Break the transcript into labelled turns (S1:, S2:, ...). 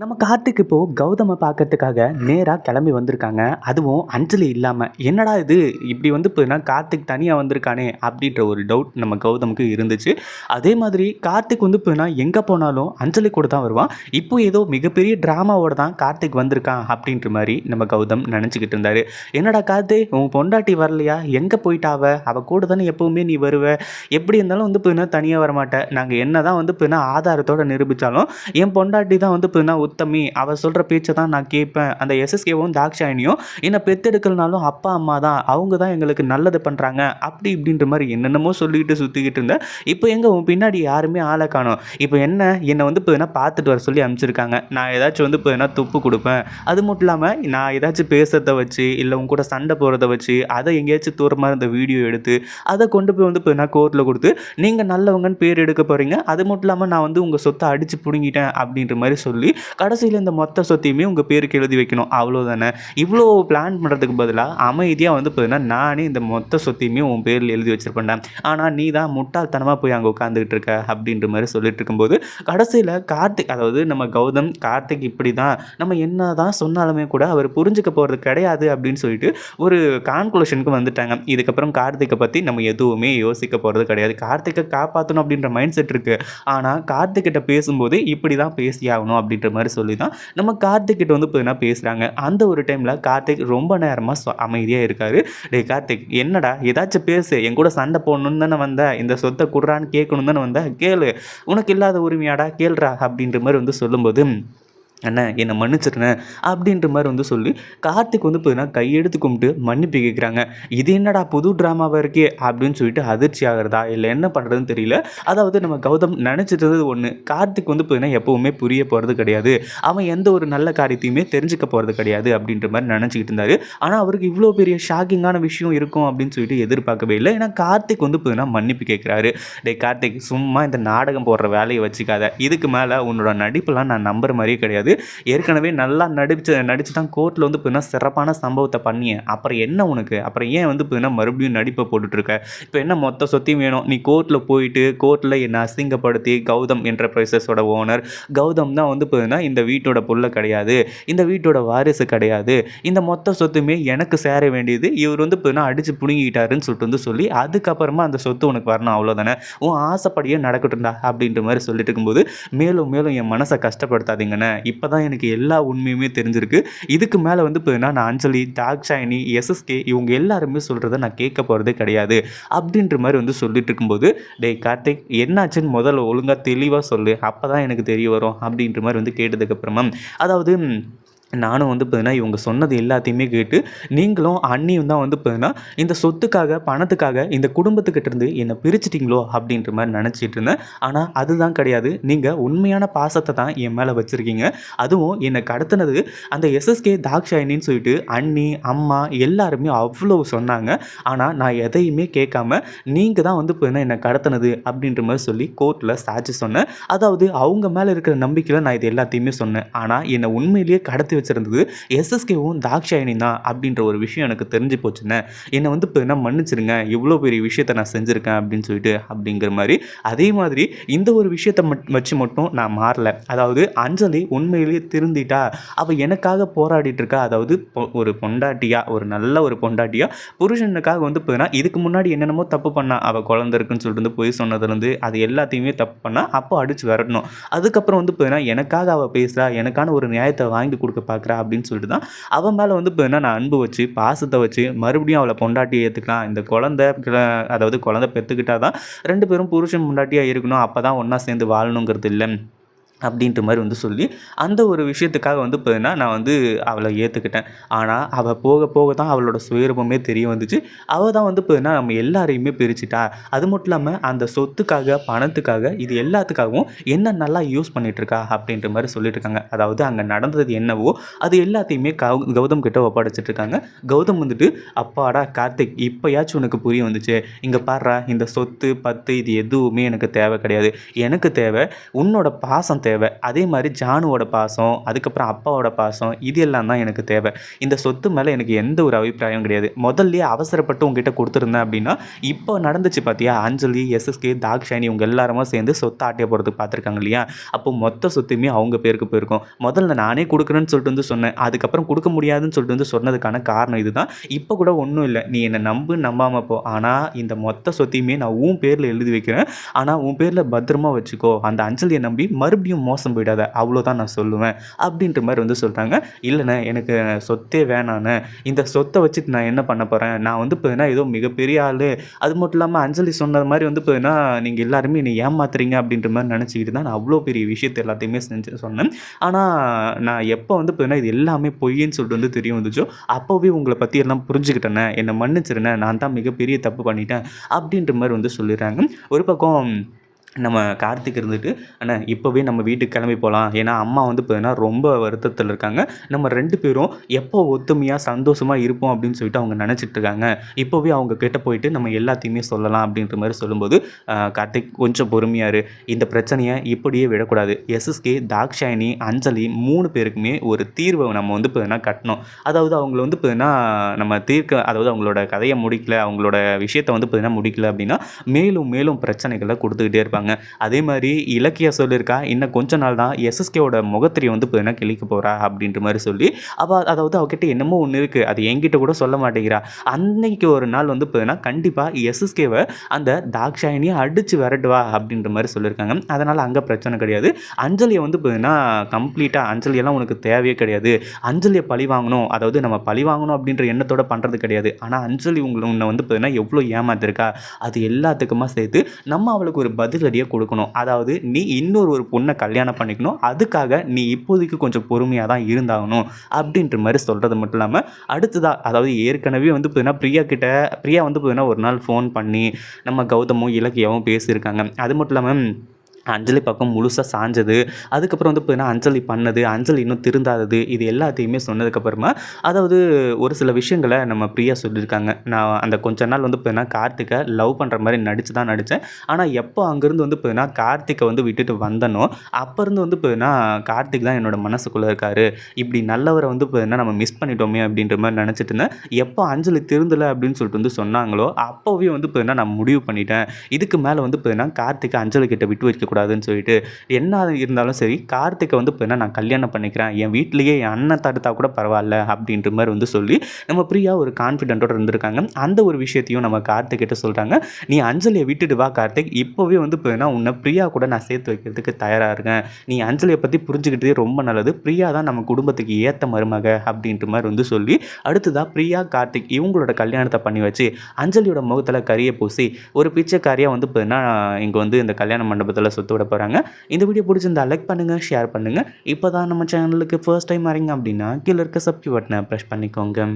S1: நம்ம கார்த்திக் இப்போ கௌதமை பார்க்கறதுக்காக நேராக கிளம்பி வந்திருக்காங்க. அதுவும் அஞ்சலி இல்லாமல் என்னடா இது இப்படி வந்து இப்ப நான் கார்த்திக் தனியாக வந்திருக்கானே அப்படின்ற ஒரு டவுட் நம்ம கௌதமுக்கு இருந்துச்சு. அதே மாதிரி கார்த்திக் வந்து இப்ப நான் போனாலும் அஞ்சலி கூட தான் வருவான். இப்போ ஏதோ மிகப்பெரிய ட்ராமாவோட தான் கார்த்திக் வந்திருக்கான் அப்படின்ற மாதிரி நம்ம கௌதம் நினச்சிக்கிட்டு இருந்தாரு. என்னடா கார்த்திக் உன் பொண்டாட்டி வரலையா? எங்கே போயிட்டாவ அவள் கூட தானே எப்போவுமே நீ வருவ. எப்படி இருந்தாலும் வந்து இப்போ நான் வரமாட்டேன் வரமாட்ட. என்ன தான் வந்து இப்ப ஆதாரத்தோடு ஆதாரத்தோட நிரூபிச்சாலும் என் பொண்டாட்டி தான் வந்து இப்ப உத்தமி. அவர் சொல்கிற பேச்சை தான் நான் கேட்பேன். அந்த எஸ்எஸ்கேவும் தாக்ஷாயினியும் என்னை பெத்தெடுக்கலனாலும் அப்பா, அம்மா தான். அவங்க தான் எங்களுக்கு நல்லது பண்ணுறாங்க அப்படி இப்படின்ற மாதிரி என்னென்னமோ சொல்லிக்கிட்டு சுற்றிக்கிட்டு இருந்தேன். இப்போ எங்கள் உன் பின்னாடி யாருமே ஆளை காணோம். இப்போ என்ன என்னை வந்து இப்போ வேணால் பார்த்துட்டு வர சொல்லி அனுப்பிச்சிருக்காங்க. நான் ஏதாச்சும் வந்து இப்போ வேணால் துப்பு கொடுப்பேன் அது மட்டும் இல்லாமல் நான் ஏதாச்சும் பேசுகிறத வச்சு, இல்லை உங்க கூட சண்டை போடுறத வச்சு, அதை எங்கேயாச்சும் தூரமாக இருந்த வீடியோ எடுத்து, அதை கொண்டு போய் வந்து இப்போ நான் கோர்ட்டில் கொடுத்து நீங்கள் நல்லவங்கன்னு பேர் எடுக்க போகிறீங்க அது மட்டும் இல்லாமல் நான் வந்து உங்கள் சொத்தை அடித்து பிடுங்கிட்டேன் அப்படின்ற மாதிரி சொல்லி, கடைசியில் இந்த மொத்த சொத்தையுமே உங்கள் பேருக்கு எழுதி வைக்கணும். அவ்வளோதானே. இவ்வளோ பிளான் பண்ணுறதுக்கு பதிலாக அமைதியாக வந்து பார்த்தீங்கன்னா, நானே இந்த மொத்த சொத்தையுமே உன் பேரில் எழுதி வச்சிருப்பேன்டா. ஆனால் நீ தான் முட்டாள்தனமாக போய் அங்கே உட்காந்துக்கிட்டு இருக்க அப்படின்ற மாதிரி சொல்லிட்டு இருக்கும்போது, கடைசியில் கார்த்திக் அதாவது நம்ம கௌதம் கார்த்திக் இப்படி தான். நம்ம என்ன தான் சொன்னாலுமே கூட அவர் புரிஞ்சுக்க போகிறது கிடையாது அப்படின்னு சொல்லிட்டு ஒரு கான்க்ளூஷனுக்கு வந்துட்டாங்க. இதுக்கப்புறம் கார்த்திக்கை பற்றி நம்ம எதுவுமே யோசிக்க போகிறது கிடையாது. கார்த்திக்கை காப்பாற்றணும் அப்படின்ற மைண்ட் செட் இருக்குது ஆனால் கார்த்திக்கிட்ட பேசும்போது இப்படி தான் பேசி ஆகணும் அப்படின்ற மாதிரி மாதிரி சொல்லி தான் நம்ம கார்த்திக்கிட்ட வந்து பார்த்தீங்கன்னா பேசுகிறாங்க அந்த ஒரு டைமில் கார்த்திக் ரொம்ப நேரமாக சொ அமைதியாக இருக்கார் டே கார்த்திக் என்னடா ஏதாச்சும் பேசு. என் கூட சண்டை போடணும்னு தானே வந்த. இந்த சொத்தை கொடுறான்னு கேட்கணும் தானே வந்த. கேளு. உனக்கு இல்லாத உரிமையாடா கேளுடா" அப்படின்ற மாதிரி வந்து சொல்லும்போது அண்ணே என்னை மன்னிச்சிருண்ணே அப்படின்ற மாதிரி வந்து சொல்லி கார்த்திக் வந்து பார்த்தீங்கன்னா கையெடுத்து கும்பிட்டு மன்னிப்பு கேட்குறாங்க இது என்னடா புது ட்ராமாவாக இருக்கே அப்படின்னு சொல்லிட்டு அதிர்ச்சி ஆகிறதா? இல்லை என்ன பண்ணுறதுன்னு தெரியல. அதாவது நம்ம கௌதம் நினச்சிட்டு இருந்தது ஒன்று கார்த்திக் வந்து பார்த்தீங்கன்னா எப்போவுமே புரிய போகிறது கிடையாது. அவன் எந்த ஒரு நல்ல காரியத்தையுமே தெரிஞ்சுக்க போகிறது கிடையாது அப்படின்ற மாதிரி நினச்சிக்கிட்டு இருந்தார். ஆனால் அவருக்கு இவ்வளோ பெரிய ஷாக்கிங்கான விஷயம் இருக்கும் அப்படின்னு சொல்லிட்டு எதிர்பார்க்கவே இல்லை. ஏன்னா கார்த்திக் வந்து பார்த்தீங்கன்னா மன்னிப்பு கேட்குறாரு டே கார்த்திக் சும்மா இந்த நாடகம் போடுற வேலையை வச்சுக்காத. இதுக்கு மேலே உன்னோட நடிப்பெல்லாம் நான் நம்புற மாதிரியே கிடையாது. ஏற்கனவே நல்லா நடிச்சு நடிச்சு தான் கோர்ட்டில் வந்து பார்த்தீங்கன்னா சிறப்பான சம்பவத்தை பண்ணிய. அப்புறம் என்ன உனக்கு? அப்புறம் ஏன் வந்து பார்த்தீங்கன்னா மறுபடியும் நடிப்பை போட்டுட்ருக்க? இப்போ என்ன மொத்த சொத்தையும் வேணும்? நீ கோர்ட்டில் போயிட்டு கோர்ட்டில் என்னை அசிங்கப்படுத்தி கௌதம் என்டர்பிரைசஸோட ஓனர் கௌதம் தான் வந்து பார்த்தீங்கன்னா இந்த வீட்டோட புள்ள கிடையாது. இந்த வீட்டோட வாரிசு கிடையாது. இந்த மொத்த சொத்துமே எனக்கு சேர வேண்டியது. இவர் வந்து பார்த்தீங்கன்னா அடித்து பிடுங்கிட்டாருன்னு சொல்லிட்டு வந்து சொல்லி அதுக்கப்புறமா அந்த சொத்து உனக்கு வரணும் அவ்வளோதானே உன் ஆசைப்படியே நடக்கட்டும்டா அப்படின்ற மாதிரி சொல்லிட்டு இருக்கும்போது மேலும் மேலும் என் மனசை கஷ்டப்படுத்தாதீங்கண்ணே. இப்போ தான் எனக்கு எல்லா உண்மையுமே தெரிஞ்சிருக்கு. இதுக்கு மேலே வந்து பார்த்தீங்கன்னா நான் அஞ்சலி தாக்ஷாயினி எஸ்எஸ்கே இவங்க எல்லாருமே சொல்கிறத நான் கேட்க போகிறதே கிடையாது. அப்படின்ற மாதிரி வந்து சொல்லிட்டு இருக்கும்போது டேய் கார்த்திக் என்னாச்சுன்னு முதல்ல ஒழுங்காக தெளிவாக சொல்லு. அப்போ தான் எனக்கு தெரிய வரும் அப்படின்ற மாதிரி வந்து கேட்டதுக்கப்புறமா அதாவது நானும் வந்து பார்த்தீங்கன்னா இவங்க சொன்னது எல்லாத்தையுமே கேட்டு நீங்களும் அண்ணியும் தான் வந்து பார்த்தீங்கன்னா இந்த சொத்துக்காக பணத்துக்காக இந்த குடும்பத்துக்கிட்டேருந்து என்னை பிரிச்சிட்டிங்களோ அப்படின்ற மாதிரி நினச்சிட்டு இருந்தேன். ஆனால் அதுதான் கிடையாது. நீங்கள் உண்மையான பாசத்தை தான் என் மேலே வச்சுருக்கீங்க. அதுவும் என்னை கடத்தினது அந்த எஸ்எஸ்கே தாக்ஷாயினின்னு சொல்லிட்டு அண்ணி அம்மா எல்லாருமே அவ்வளோ சொன்னாங்க. ஆனால் நான் எதையுமே கேட்காம நீங்கள் தான் வந்து பார்த்தீங்கன்னா என்னை கடத்தினது அப்படின்ற மாதிரி சொல்லி கோர்ட்டில் சாட்சி சொன்னேன். அதாவது அவங்க மேலே இருக்கிற நம்பிக்கையில் நான் இது எல்லாத்தையுமே சொன்னேன். ஆனால் என்னை உண்மையிலேயே கடத்தி வச்சிருந்தது. எஸ்எஸ்கேவும் தாக்ஷாயணி தான் அப்படின்ற ஒரு விஷயம் எனக்கு தெரிஞ்சு போச்சுன்னே என்னை வந்து இப்போ என்ன மன்னிச்சிருங்க இவ்வளோ பெரிய விஷயத்தை நான் செஞ்சுருக்கேன் அப்படின்னு சொல்லிட்டு அப்படிங்கிற மாதிரி. அதே மாதிரி இந்த ஒரு விஷயத்தை மட் வச்சு மட்டும் நான் மாறல. அதாவது அஞ்சலி உண்மையிலேயே திருந்திட்டா அவள் எனக்காக போராடிட்டு இருக்கா. அதாவது பொ- ஒரு பொண்டாட்டியாக ஒரு நல்ல ஒரு பொண்டாட்டியாக புருஷனுக்காக வந்து போயினா இதுக்கு முன்னாடி என்னென்னமோ தப்பு பண்ணா அவள் குழந்த இருக்குன்னு சொல்லிட்டு வந்து போய் சொன்னதுலேருந்து அது எல்லாத்தையுமே தப்பு பண்ணால் அப்போ அடிச்சு வரணும் அதுக்கப்புறம் வந்து போயினா எனக்காக அவள் பேசுகிறா எனக்கான ஒரு நியாயத்தை வாங்கி கொடுக்க பார்க்குறா அப்படின்னு சொல்லிட்டு தான் அவன் மேலே வந்து போயினா நான் அன்பு வச்சு பாசத்தை வச்சு மறுபடியும் அவளை பொண்டாட்டி ஏற்றுக்கலாம் இந்த குழந்தை அதாவது குழந்தை பெற்றுக்கிட்டா தான் ரெண்டு பேரும் புருஷன் பொண்டாட்டியாக இருக்கணும். அப்போ தான் ஒன்றா சேர்ந்து வாழணுங்கிறது இல்லை அப்படின்ற மாதிரி வந்து சொல்லி அந்த ஒரு விஷயத்துக்காக வந்து பார்த்தீங்கன்னா நான் வந்து அவளை ஏற்றுக்கிட்டேன் ஆனால் அவள் போக போக தான் அவளோட சுயரூபமே தெரிய வந்துச்சு. அவள் தான் வந்து பார்த்தீங்கன்னா நம்ம எல்லாரையுமே பிரிச்சிட்டா. அது மட்டும் இல்லாமல் அந்த சொத்துக்காக பணத்துக்காக இது எல்லாத்துக்காகவும் என்ன நல்லா யூஸ் பண்ணிகிட்ருக்கா இருக்கா அப்படின்ற மாதிரி சொல்லிட்டு இருக்காங்க அதாவது அங்கே நடந்தது என்னவோ அது எல்லாத்தையுமே கவு கௌதம் கிட்ட ஒப்படைச்சிட்டு இருக்காங்க கௌதம் வந்துட்டு அப்பாடா கார்த்திக் இப்போயாச்சும் உனக்கு புரிய வந்துச்சு. இங்கே பாடுறா இந்த சொத்து பத்து இது எதுவுமே எனக்கு தேவை கிடையாது. எனக்கு தேவை உன்னோட பாசம் தேவை. தேவை. அதே மாதிரி ஜானுவோட பாசம் அதுக்கப்புறம் அப்பாவோட பாசம் இது எல்லாம் தான் எனக்கு தேவை. இந்த சொத்து மேலே எனக்கு எந்த ஒரு அபிப்பிராயம் கிடையாது. முதல்ல அவசரப்பட்டு உங்ககிட்ட கொடுத்துருந்தேன் அப்படின்னா இப்போ நடந்துச்சு பார்த்தியா அஞ்சலி எஸ்எஸ்கே தாக்ஷாயினி இவங்க எல்லாருமா சேர்ந்து சொத்தை ஆட்டிய போகிறதுக்கு பார்த்துருக்காங்க இல்லையா? அப்போ மொத்த சொத்துமே அவங்க பேருக்கு போயிருக்கும். முதல்ல நானே கொடுக்குறேன்னு சொல்லிட்டு வந்து சொன்னேன். அதுக்கப்புறம் கொடுக்க முடியாதுன்னு சொல்லிட்டு வந்து சொன்னதுக்கான காரணம் இதுதான். இப்போ கூட ஒன்றும் இல்லை. நீ என்னை நம்பு நம்பாமல் போ. ஆனால் இந்த மொத்த சொத்தையுமே நான் உன் பேரில் எழுதி வைக்கிறேன். ஆனால் உன் பேரில் பத்திரமா வச்சுக்கோ. அந்த அஞ்சலியை நம்பி மறுபடியும் மோசம் போயிடாத அவ்வளோதான் நான் சொல்லுவேன் அப்படின்ற மாதிரி வந்து சொல்கிறாங்க இல்லைண்ணே எனக்கு சொத்தே வேணாண்ணே. இந்த சொத்தை வச்சுட்டு நான் என்ன பண்ண போகிறேன் நான் வந்து இப்போ ஏதோ மிகப்பெரிய ஆள். அது மட்டும் இல்லாமல் அஞ்சலி சொன்னது மாதிரி வந்து இப்போ நீங்கள் எல்லாருமே என்னை ஏமாத்துறீங்க அப்படின்ற மாதிரி நினச்சிக்கிட்டு தான் நான் அவ்வளோ பெரிய விஷயத்தை எல்லாத்தையுமே செஞ்சு சொன்னேன். ஆனால் நான் எப்போ வந்து இப்போ இது எல்லாமே பொய்ன்னு சொல்லிட்டு வந்து தெரிய வந்துச்சோ அப்போவே உங்களை பற்றி எல்லாம் புரிஞ்சுக்கிட்டேனே. என்னை மன்னிச்சிருனே நான் தான் மிகப்பெரிய தப்பு பண்ணிட்டேன் அப்படின்ற மாதிரி வந்து சொல்லிடுறாங்க. ஒரு பக்கம் நம்ம கார்த்திக் இருந்துட்டு அண்ணா இப்போவே நம்ம வீட்டுக்கு கிளம்பி போகலாம் ஏன்னா அம்மா வந்து பார்த்தீங்கன்னா ரொம்ப வருத்தத்தில் இருக்காங்க. நம்ம ரெண்டு பேரும் எப்போ ஒத்துமையாக சந்தோஷமாக இருப்போம் அப்படின்னு சொல்லிட்டு அவங்க நினச்சிட்டு இருக்காங்க. இப்போவே அவங்க கிட்ட போயிட்டு நம்ம எல்லாத்தையுமே சொல்லலாம் அப்படின்ற மாதிரி சொல்லும்போது கார்த்திக் கொஞ்சம் பொறுமையாரு இந்த பிரச்சனையை இப்படியே விடக்கூடாது. எஸ்எஸ்கே தாக்ஷாயினி அஞ்சலி மூணு பேருக்குமே ஒரு தீர்வை நம்ம வந்து பார்த்தீங்கன்னா கட்டணும். அதாவது அவங்கள வந்து பார்த்தீங்கன்னா நம்ம தீர்க்க அதாவது அவங்களோட கதையை முடிக்கல அவங்களோட விஷயத்தை வந்து பார்த்தீங்கன்னா முடிக்கல அப்படின்னா மேலும் மேலும் பிரச்சனைகளை கொடுத்துக்கிட்டே இருப்பாங்க. அதே மாதிரி இலக்கியா சொல்லியிருக்கா இன்னும் கொஞ்ச நாள் தான் எஸ்எஸ்கேவோட முகத்திரியை வந்து பார்த்தீங்கன்னா கிழிக்க போகிறா அப்படின்ற மாதிரி சொல்லி அவள் அதாவது அவகிட்ட என்னமோ ஒன்று இருக்குது அது என்கிட்ட கூட சொல்ல மாட்டேங்கிறா. அன்னைக்கு ஒரு நாள் வந்து பார்த்தீங்கன்னா கண்டிப்பாக எஸ்எஸ்கேவை அந்த தாக்ஷாயினியை அடித்து விரட்டுவா அப்படின்ற மாதிரி சொல்லியிருக்காங்க. அதனால் அங்கே பிரச்சனை கிடையாது. அஞ்சலியை வந்து பார்த்தீங்கன்னா கம்ப்ளீட்டாக அஞ்சலியெல்லாம் உனக்கு தேவையே கிடையாது. அஞ்சலியை பழி வாங்கணும் அதாவது நம்ம பழி வாங்கணும் அப்படின்ற எண்ணத்தோட பண்ணுறது கிடையாது. ஆனால் அஞ்சலி உங்களை உன்னை வந்து பார்த்தீங்கன்னா எவ்வளோ ஏமாத்திருக்கா அது எல்லாத்துக்குமா சேர்த்து நம்ம அவளுக்கு ஒரு பதில் பதிலடியை கொடுக்கணும். அதாவது நீ இன்னொரு ஒரு பொண்ணை கல்யாணம் பண்ணிக்கணும். அதுக்காக நீ இப்போதைக்கு கொஞ்சம் பொறுமையாக தான் இருந்தாகணும் அப்படின்ற மாதிரி சொல்கிறது மட்டும் இல்லாமல் அடுத்ததாக அதாவது ஏற்கனவே வந்து பார்த்தீங்கன்னா பிரியா கிட்ட பிரியா வந்து பார்த்தீங்கன்னா ஒரு நாள் ஃபோன் பண்ணி நம்ம கௌதமும் இலக்கியாவும் பேசியிருக்காங்க. அது மட்டும் இல்லாமல் அஞ்சலி பக்கம் முழுசாக சாஞ்சது. அதுக்கப்புறம் வந்து பார்த்தீங்கன்னா அஞ்சலி பண்ணது அஞ்சலி இன்னும் திருந்தாதது இது எல்லாத்தையுமே சொன்னதுக்கப்புறமா அதாவது ஒரு சில விஷயங்களை நம்ம பிரியா சொல்லியிருக்காங்க. நான் அந்த கொஞ்ச நாள் வந்து பார்த்தீங்கன்னா கார்த்திகை லவ் பண்ணுற மாதிரி நடிச்சு தான் நடித்தேன் ஆனால் எப்போ அங்கேருந்து வந்து பார்த்தீங்கன்னா கார்த்திகை வந்து விட்டுட்டு வந்தனோ அப்போ இருந்து வந்து பார்த்தீங்கன்னா கார்த்திக் தான் என்னோடய மனசுக்குள்ளே இருக்காரு. இப்படி நல்லவரை வந்து பார்த்தீங்கன்னா நம்ம மிஸ் பண்ணிட்டோமே அப்படின்ற மாதிரி நினச்சிட்டு இருந்தேன். எப்போ அஞ்சலி திருந்தலை அப்படின்னு சொல்லிட்டு வந்து சொன்னாங்களோ அப்போவே வந்து பார்த்தீங்கன்னா நான் முடிவு பண்ணிட்டேன். இதுக்கு மேலே வந்து பார்த்தீங்கன்னா கார்த்திகை அஞ்சலி கிட்ட விட்டு வைக்கக்கூடாதுன்னு சொல்லிட்டு என்ன இருந்தாலும் சரி கார்த்திகை வந்து பார்த்தீங்கன்னா நான் கல்யாணம் பண்ணிக்கிறேன் என் வீட்லேயே என் அண்ணன் தடுத்தா கூட பரவாயில்ல அப்படின்ற மாதிரி வந்து சொல்லி நம்ம பிரியா ஒரு கான்ஃபிடென்ட்டோட இருந்திருக்காங்க. அந்த ஒரு விஷயத்தையும் நம்ம கார்த்திக் கிட்ட சொல்கிறாங்க நீ அஞ்சலியை விட்டுட்டு வா கார்த்திக். இப்போவே வந்து பார்த்தீங்கன்னா உன்னை பிரியா கூட நான் சேர்த்து வைக்கிறதுக்கு தயாராக இருக்கேன். நீ அஞ்சலியை பற்றி புரிஞ்சுக்கிட்டதே ரொம்ப நல்லது. பிரியா தான் நம்ம குடும்பத்துக்கு ஏற்ற மருமக அப்படின்ற மாதிரி வந்து சொல்லி அடுத்ததாக பிரியா கார்த்திக் இவங்களோட கல்யாணத்தை பண்ணி வச்சு அஞ்சலியோட முகத்தில் கரியை பூசி ஒரு பிச்சைக்காரியாக வந்து பார்த்தீங்கன்னா இங்கே வந்து இந்த கல்யாண மண்டபத்தில் சுற்ற விட போகிறாங்க இந்த வீடியோ பிடிச்சிருந்தா லைக் பண்ணுங்கள் ஷேர் பண்ணுங்கள் இப்போ தான் நம்ம சேனலுக்கு ஃபர்ஸ்ட் டைம் வரீங்க அப்படின்னா கீழே இருக்க சப்ஸ்கிரைப் பட்டனை ப்ரெஸ் பண்ணிக்கோங்க.